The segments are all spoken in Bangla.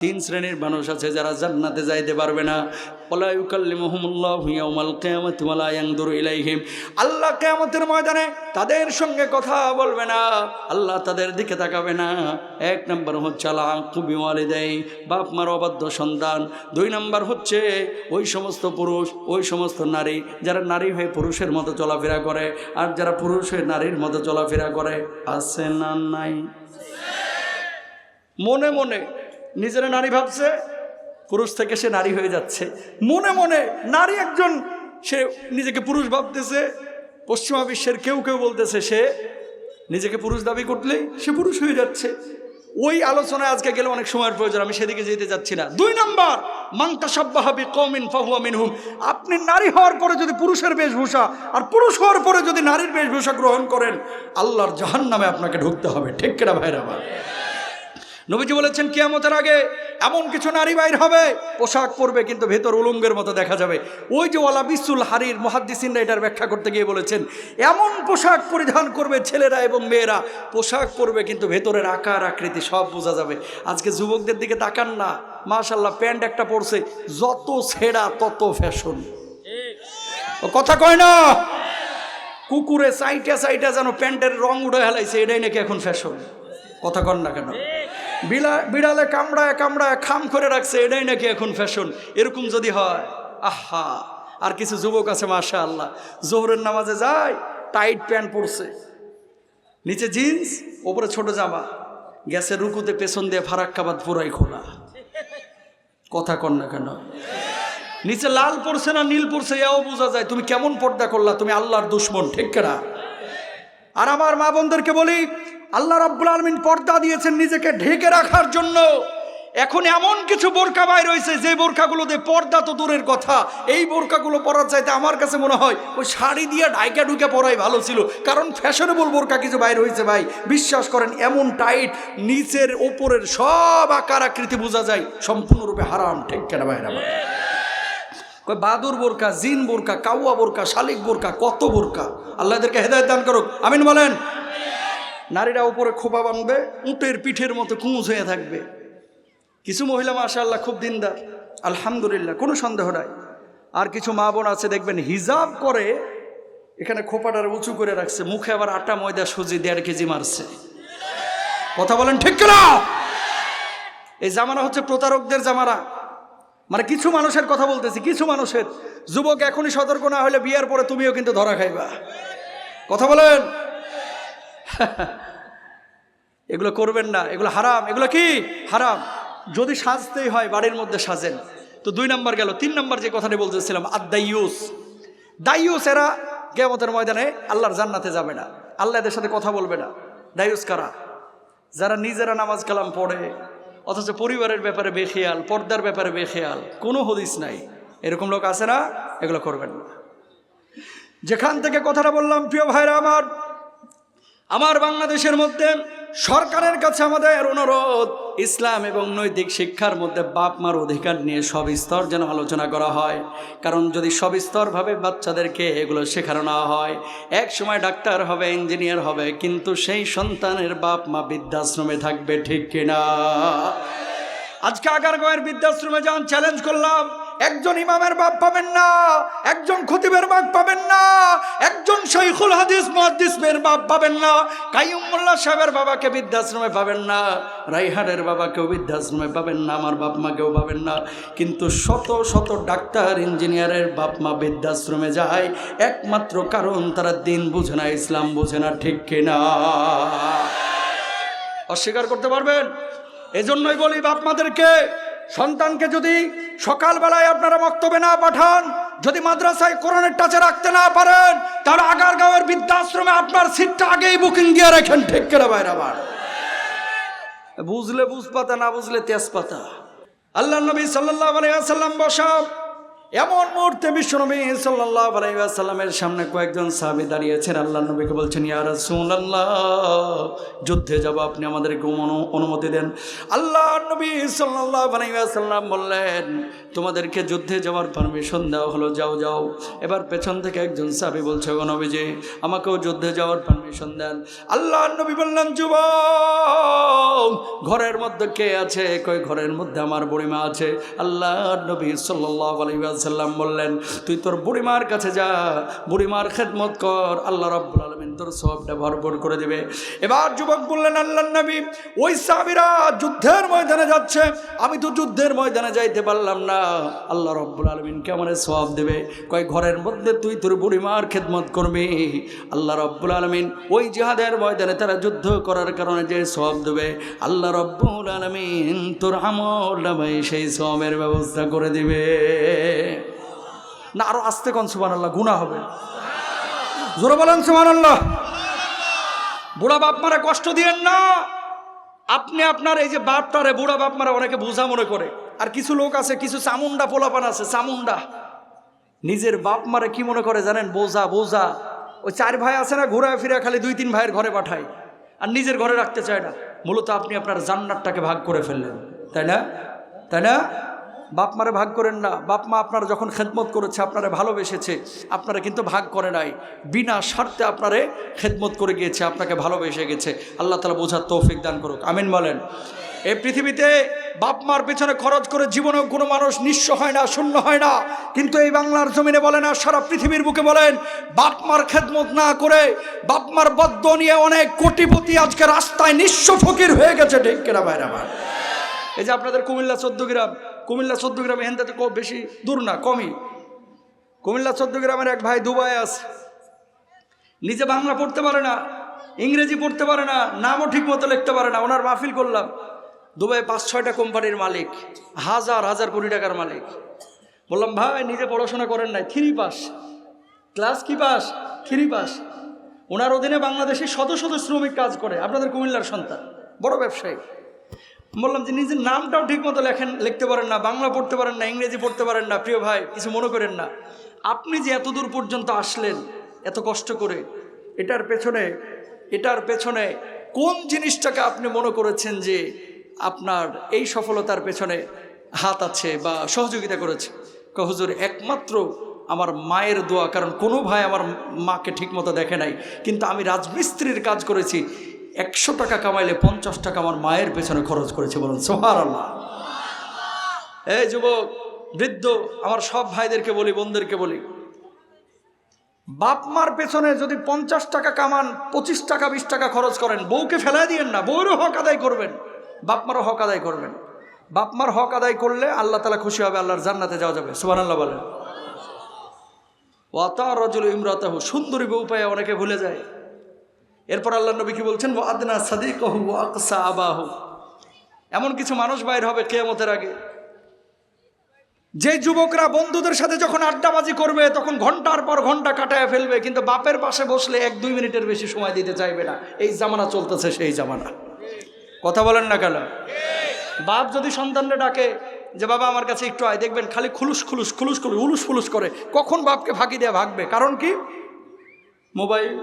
তিন শ্রেণির মানুষ আছে যারা জান্নাতে যাইতে পারবে না। আল্লাহ কেয়ামতের ময়দানে তাদের সঙ্গে কথা বলবে না। আল্লাহ তাদের দিকে তাকাবে না। এক নম্বর হচ্ছে আল্লাহ খুবই ওয়ালে দেয় বাপ মার অবাধ্য সন্তান। দুই নম্বর হচ্ছে, ওই সমস্ত পুরুষ, ওই সমস্ত নারী, যারা নারী হয়ে পুরুষের মতো চলাফেরা করে, আর যারা পুরুষ হয়ে নারীর মতো চলাফেরা করে, আছে না নাই? মনে মনে নিজেরা নারী ভাবছে, পুরুষ থেকে সে নারী হয়ে যাচ্ছে। মনে মনে নারী একজন, সে নিজেকে পুরুষ ভাবতেছে, পশ্চিমা বিশ্বের কেউ কেউ বলতেছে, সে নিজেকে পুরুষ দাবি করলেই সে পুরুষ হয়ে যাচ্ছে। ওই আলোচনায় আজকে গেলে অনেক সময়ের প্রয়োজন, আমি সেদিকে যেতে যাচ্ছি না। দুই নম্বর মাংতা সাব্বাহাবি কমিন ফাহুয়া মিনহুম। আপনি নারী হওয়ার পরে যদি পুরুষের বেশভূষা, আর পুরুষ হওয়ার পরে যদি নারীর বেশভূষা গ্রহণ করেন, আল্লাহর জাহান নামে আপনাকে ঢুকতে হবে। ঠিক কেনা ভাইরা আমার? নবীজি বলেছেন, কিয়ামতের আগে এমন কিছু নারী বাইর হবে, পোশাক পরবে কিন্তু ভেতর উলঙ্গের মতো দেখা যাবে। ওই যে ওয়ালা বিসুল হারির মহাদ্দিসিনরা এটার ব্যাখ্যা করতে গিয়ে বলেছেন, এমন পোশাক পরিধান করবে ছেলেরা এবং মেয়েরা, পোশাক পরবে কিন্তু ভেতরের আকার, আকৃতি সব বোঝা যাবে। আজকে যুবকদের দিকে তাকান না মাশাল্লাহ প্যান্ট একটা পরছে, যত ছেঁড়া তত ফ্যাশন। কথা কয় না? কুকুরে সাইটা সাইটা যেন প্যান্টের রং উঠে হেলাইছে, এটাই নাকি এখন ফ্যাশন? কথা কন না কেন? বিলা বিড়ালে কামড়ায় কামড়ায় খাম করে রাখছে, এটাই নাকি এখন ফ্যাশন এরকম যদি হয়, আহা, আর কিছু যুবক আছে মাশা আল্লাহ জোহরের নামাজে যায় টাইট প্যান্ট পরছে। নিচে জিন্স ওপরে ছোট জামা। গ্যাসের রুকুতে পেছন দিয়ে ফারাক্কাবাদ পুরাই খোলা। কথা কর না কেন? নিচে লাল পড়ছে না নীল পড়ছে এও বোঝা যায়। তুমি কেমন পর্দা করলা? তুমি আল্লাহর দুশ্মন, ঠিক কেনা? আর আমার মা বোনদেরকে বলি আল্লাহ রাব্বুল আলমিন পর্দা দিয়েছেন নিজেকে ঢেকে রাখার জন্য। এখন এমন কিছু বোরকা বাইর রয়েছে যে বোরকাগুলোতে পর্দা তো দূরের কথা। এই বোরকাগুলো পরার চাইতে আমার কাছে মনে হয় ওই শাড়ি দিয়ে ডাইকা ঢুকে পরাই ভালো ছিল। কারণ ফ্যাশনেবল বোরকা কিছু বাইর হয়েছে ভাই। বিশ্বাস করেন, এমন টাইট নিচের, ওপরের সব আকার আকৃতি বোঝা যায়। সম্পূর্ণরূপে হারাম, ঠিক কেনা ভাই কই বাদুর বোরকা জিন বোরকা কাউয়া বোরকা শালিক বোরকা কত বোরকা আল্লাহদেরকে হেদায়ত দান করুক। আমিন বলেন। নারীরা উপরে খোপা বাঁধবে, উটের পিঠের মতো কুঁজ হয়ে থাকবে। কিছু মহিলা, মাশাআল্লাহ, খুব দিনদার। আলহামদুলিল্লাহ, কোনো সন্দেহ নাই। আর কিছু মা বোন আছে, দেখবেন হিজাব করে, এখানে খোপাটার উঁচু করে রাখছে। মুখে আবার আটা, ময়দা, সুজি দেড় কেজি মারছে। কথা বলেন ঠিক না এই জামানা হচ্ছে প্রতারকদের জামানা। মানে কিছু মানুষের কথা বলতেছি, কিছু মানুষের। যুবক এখনই সতর্ক না হলে বিয়ার পরে তুমিও কিন্তু ধরা খাইবা। কথা বলেন? এগুলো করবেন না, এগুলো হারাম। এগুলো কি? হারাম। যদি সাজতেই হয়, বাড়ির মধ্যে সাজেন। তো দুই নাম্বার গেল, তিন নাম্বার যে কথাটি বলতেছিলাম আদাইউস দাইউস এরা কেমতের ময়দানে আল্লাহর জান্নাতে যাবে না। আল্লাহ এদের সাথে কথা বলবে না। দাইউস কারা? যারা নিজেরা নামাজ কালাম পড়ে, অথচ পরিবারের ব্যাপারে বেখেয়াল, পর্দার ব্যাপারে বেখেয়াল, কোনো হদিস নাই। এরকম লোক আছে না, এগুলো করবেন না। যেখান থেকে কথাটা বললাম, প্রিয় ভাইরা আমার আমার বাংলাদেশের মধ্যে সরকারের কাছে আমাদের অনুরোধ, ইসলাম এবং নৈতিক শিক্ষার মধ্যে বাপ মার অধিকার নিয়ে সব স্তর যেন আলোচনা করা হয়। কারণ যদি সব স্তরভাবে বাচ্চাদেরকে এগুলো শেখানো না হয়, এক সময় ডাক্তার হবে, ইঞ্জিনিয়ার হবে, কিন্তু সেই সন্তানের বাপ মা বৃদ্ধাশ্রমে থাকবে ঠিক কিনা? আজকে আগারগয়ের বৃদ্ধাশ্রমে যান চ্যালেঞ্জ করলাম। একজন ইমামের বাপ পাবেন না, একজন খতিবের বাপ পাবেন না, একজন শৈখুল হাদিস মুহাদ্দিসের বাপ পাবেন না কাইয়ুমুল্লাহ সাহেবের বাবাকে বৃদ্ধাশ্রমে পাবেন না রাইহারের বাবাকেও বৃদ্ধাশ্রমে পাবেন না, আমার বাপ মাকেও পাবেন না। কিন্তু শত শত ডাক্তার, ইঞ্জিনিয়ারের বাপ মা বৃদ্ধাশ্রমে যায়, একমাত্র কারণ তারা দিন বুঝে না, ইসলাম বুঝে না, ঠিক কিনা? অস্বীকার করতে পারবেন? এজন্যই বলি বাপ মাদেরকে সন্তানকে যদি সকালবেলায় আপনারা বক্তব্যে না পাঠান, যদি মাদ্রাসায় কোরআনের টাচে রাখতে না পারেন, তাহলে আগার গাঁয়ের বৃদ্ধাশ্রমে আপনার সিটটা আগেই বুকিং দিয়ে রাখেন, ঠিক করে বাইরে আবার? বুঝলে বুঝ পাতা না বুঝলে তেজপাতা। আল্লাহ নবী সাল্লাহ আলাইসাল্লাম বসা এমন মুহূর্তে বিশ্বনবী সাল্লাহ আলাইসাল্লামের সামনে কয়েকজন সাহাবি দাঁড়িয়েছেন। আল্লাহ নবীকে বলছেন, ইয়া রাসূলুল্লাহ, যুদ্ধে যাব আপনি আমাদেরকে অনু- অনুমতি দেন। আল্লাহ নবী সাল্লাহ আলাইসাল্লাম বললেন, তোমাদেরকে যুদ্ধে যাওয়ার পারমিশন দেওয়া হলো, যাও যাও। এবার পেছন থেকে একজন সাহাবি বলছে, গো নবীজি, আমাকেও যুদ্ধে যাওয়ার পারমিশন দেন। আল্লাহ নবী বললেন, যুবক, ঘরের মধ্যে কে আছে? কই ঘরের মধ্যে আমার বুড়িমা আছে? আল্লাহ নবী সাল্লাহ আলাইসাল্লাম বললেন, তুই তোর বুড়িমার কাছে যা, বুড়িমার খেদমত কর, আল্লাহ রব্বুল আলমিন তোর সবটা ভরপুর করে দিবে। এবার যুবক বললেন আল্লাহ নবী, ওই সাবিরা যুদ্ধের ময়দানে যাচ্ছে, আমি তো যুদ্ধের ময়দানে যাইতে পারলাম না। আল্লাহ রব্বুল আলমিন কেমন সব দেবে? কয়, ঘরের মধ্যে তুই তোর বুড়িমার খেদমত করবি। আল্লাহ রব্বুল আলমিন ওই জিহাদের ময়দানে তারা যুদ্ধ করার কারণে যে সব দেবে, আল্লাহ রব্বুল আলমিন তোর আমল সেই সবের ব্যবস্থা করে দিবে। না, আরও আস্তে কন সুবান আল্লাহ গুণা হবে। জোরে বলেন সুবান আল্লাহ বুড়া বাপ মারা কষ্ট দিয়েন না। আপনি আপনার এই যে বাপটারে, বুড়া বাপ মারা অনেকে বোঝা মনে করে। আর কিছু লোক আছে, কিছু চামুন্ডা পোলাপান আছে চামুন্ডা নিজের বাপ মারে কি মনে করে জানেন? বোঝা বোঝা। ওই চার ভাই আছে না ঘোরা ফিরে খালি দুই, তিন ভাইয়ের ঘরে পাঠায়। আর নিজের ঘরে রাখতে চায় না। মূলত আপনি আপনার জান্নাতটাকে ভাগ করে ফেললেন। তাই না? তাই না? বাপ মারে ভাগ করেন না। বাপ মা আপনারা যখন খেদমত করেছে, আপনারা ভালোবেসেছে, আপনারা কিন্তু ভাগ করে নাই। বিনা স্বার্থে আপনারে খেদমত করে গিয়েছে, আপনাকে ভালোবেসে গেছে। আল্লাহ তালা বোঝার তৌফিক দান করুক। আমিন বলেন। এই পৃথিবীতে বাপ মার পেছনে খরচ করে জীবনেও কোনো মানুষ নিঃস্ব হয় না, শূন্য হয় না। কিন্তু এই বাংলার জমিনে বলেন আর সারা পৃথিবীর বুকে বলেন, বাপ মার খেদমত না করে বাপ মার বদ্ধ নিয়ে অনেক কোটিপতি আজকে রাস্তায় নিঃস্ব ফকির হয়ে গেছে। ঠিক কেনা আমার? এই যে আপনাদের কুমিল্লা চোদ্দ গ্রাম কুমিল্লা চোদ্দ গ্রাম এখান থেকে খুব বেশি দূর না, কমই। কুমিল্লা চোদ্দ গ্রামের এক ভাই দুবাই আছে। নিজে বাংলা পড়তে পারে না, ইংরেজি পড়তে পারে না, নামও ঠিক মতো লিখতে পারে না, ওনার মাহফিল করলাম। দুবাই পাঁচ, ছয়টা কোম্পানির মালিক, হাজার হাজার কোটি টাকার মালিক। বললাম, ভাই, নিজে পড়াশোনা করেন নাই, থ্রি পাস। ক্লাস কি পাস? Three pass. ওনার অধীনে বাংলাদেশে শত শত শ্রমিক কাজ করে, আপনাদের কুমিল্লার সন্তান, বড় ব্যবসায়ী। বললাম যে নিজের নামটাও ঠিক মতো লেখেন লিখতে পারেন না বাংলা পড়তে পারেন না ইংরেজি পড়তে পারেন না প্রিয় ভাই কিছু মনে করেন না। আপনি যে এত দূর পর্যন্ত আসলেন এত কষ্ট করে এটার পেছনে এটার পেছনে কোন জিনিসটাকে আপনি মনে করেছেন যে আপনার এই সফলতার পেছনে হাত আছে বা সহযোগিতা করেছে? কয়, হুজুর একমাত্র আমার মায়ের দোয়া কারণ কোনো ভাই আমার মাকে ঠিকমতো দেখে নাই কিন্তু আমি রাজমিস্ত্রির কাজ করেছি একশো টাকা কামাইলে পঞ্চাশ টাকা আমার মায়ের পেছনে খরচ করেছে বলুন সোহার আল্লাহ এই যুবক, বৃদ্ধ, আমার সব ভাইদেরকে বলি, বোনদেরকে বলি। বাপ মার পেছনে যদি পঞ্চাশ টাকা কামান, পঁচিশ টাকা, বিশ টাকা খরচ করেন, বউকে ফেলাই দিয়েন না, বউরও হক আদায় করবেন বাপমারও হক আদায় করবেন। বাপমার হক আদায় করলে আল্লাহ তালা খুশি হবে, আল্লাহর জান্নাতে যাওয়া যাবে সুবান আল্লাহ বলেন ওয়াতার রজুল ইমরাতাহু, সুন্দরী বউ পায় অনেকে ভুলে যায়। এরপর আল্লাহ নবী কি বলছেন ও আদনা সাদিক আকসা আবাহু। এমন কিছু মানুষ বাইর হবে কেয়ামতের আগে। যে যুবকরা বন্ধুদের সাথে যখন আড্ডাবাজি করবে, তখন ঘণ্টার পর ঘণ্টা কাটায় ফেলবে, কিন্তু বাপের পাশে বসলে এক দুই মিনিটের বেশি সময় দিতে চাইবে না। এই জামানা চলতেছে সেই জামানা। কথা বলেন না কেন? বাপ যদি সন্তানরা ডাকে যে, বাবা, আমার কাছে একটু আয়। দেখবেন খালি খুলুস খুলুস খুলুস খুলুস উলুস ফুলুস করে, কখন বাপকে ফাঁকি দিয়ে ভাগবে? কারণ কি? মোবাইল।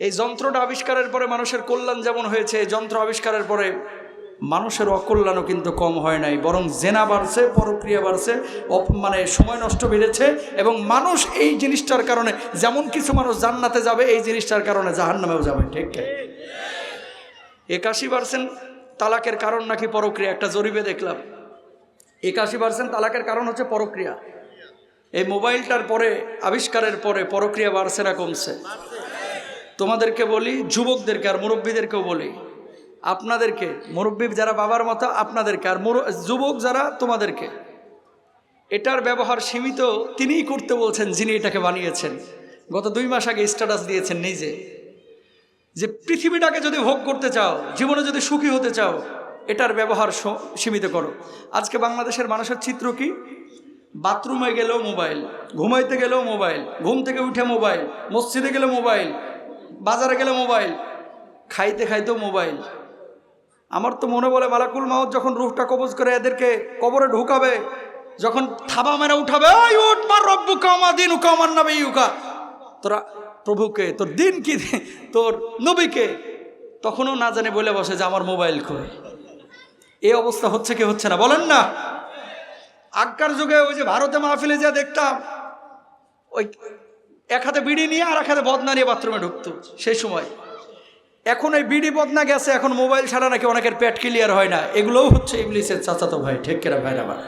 এই যন্ত্রটা আবিষ্কারের পরে মানুষের কল্যাণ যেমন হয়েছে যন্ত্র আবিষ্কারের পরে মানুষের অকল্যাণও কিন্তু কম হয় নাই, বরং জেনা বাড়ছে, পরক্রিয়া বাড়ছে মানে সময় নষ্ট বেড়েছে এবং মানুষ এই জিনিসটার কারণে, যেমন কিছু মানুষ জান্নাতে যাবে, এই জিনিসটার কারণে জাহান্নামেও যাবে, ঠিক ঠিক একাশি পার্সেন্ট তালাকের কারণ নাকি পরক্রিয়া? একটা জরিপে দেখলাম। একাশি পার্সেন্ট তালাকের কারণ হচ্ছে পরক্রিয়া। এই মোবাইলটার পরে, আবিষ্কারের পরে পরক্রিয়া বাড়ছে না কমছে? তোমাদেরকে বলি, যুবকদেরকে আর মুরব্বীদেরকেও বলি, আপনাদেরকে, মুরব্বী যারা বাবার মতো, আপনাদেরকে, আর যুবক যারা, তোমাদেরকে। এটার ব্যবহার সীমিত তিনিই করতে বলছেন, যিনি এটাকে বানিয়েছেন। গত দুই মাস আগে স্ট্যাটাস দিয়েছেন নিজে। যে পৃথিবীটাকে যদি ভোগ করতে চাও, জীবনে যদি সুখী হতে চাও, এটার ব্যবহার সীমিত করো। আজকে বাংলাদেশের মানুষের চিত্র কি? বাথরুমে গেলেও মোবাইল, ঘুমাইতে গেলেও মোবাইল, ঘুম থেকে উঠে মোবাইল, মসজিদে গেলে মোবাইল বাজারে গেলে মোবাইল, খাইতে খাইতেও মোবাইল। আমার তো মনে বলে, মালাকুল মাহত যখন রুহটা কবজ করে এদেরকে কবরে ঢুকাবে, যখন থাবা মেরা উঠাবে, "এই উঠ মার রব্বু কামা দিন ইউকা তোরা, প্রভুকে, তোর দিন কি তোর নবীকে। তখনও না জানে বলে বসে যে, আমার মোবাইল কই? এই অবস্থা হচ্ছে কি হচ্ছে না? বলেন না। আগকার যুগে ওই যে ভারতে মাহফিলে যা দেখতাম, ওই এক হাতে বিড়ি নিয়ে আর এক হাতে বদনা নিয়ে বাথরুমে ঢুকতো সেই সময়। এখন এই বিড়ি বদনা গেছে, এখন মোবাইল ছাড়া নাকি অনেকের পেট ক্লিয়ার হয় না। এগুলোও হচ্ছে ইংলিশের চাচাতো ভাই, ঠিক কেনা ভাই আমার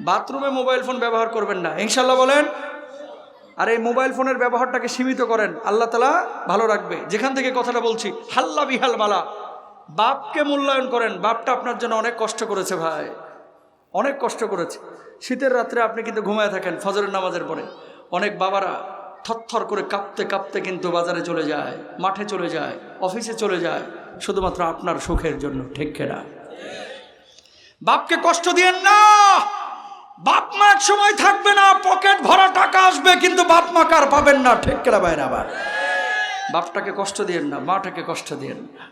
বাথরুমে মোবাইল ফোন ব্যবহার করবেন না। ইনশাল্লাহ বলেন, আর এই মোবাইল ফোনের ব্যবহারটাকে সীমিত করেন। আল্লাহ তালা ভালো রাখবে। যেখান থেকে কথাটা বলছি, হাল্লা বিহাল বালা। বাপকে মূল্যায়ন করেন। বাপটা আপনার জন্য অনেক কষ্ট করেছে ভাই। অনেক কষ্ট করেছে। শীতের রাত্রে আপনি কিন্তু ঘুমায় থাকেন, ফজরের নামাজের পরে। অনেক বাবারা থরথর করে কাঁপতে কাঁপতে কিন্তু বাজারে চলে যায়, মাঠে চলে যায়, অফিসে চলে যায়, শুধুমাত্র আপনার সুখের জন্য ঠিক কেনা? বাপকে কষ্ট দিয়েন না, বাপ মা এক সময় থাকবে না, পকেট ভরা টাকা আসবে, কিন্তু বাপ মা কার পাবেন না, ঠিক কেনা বাইরে আবার বাপটাকে কষ্ট দিয়েন না, মাটাকে কষ্ট দিয়েন না।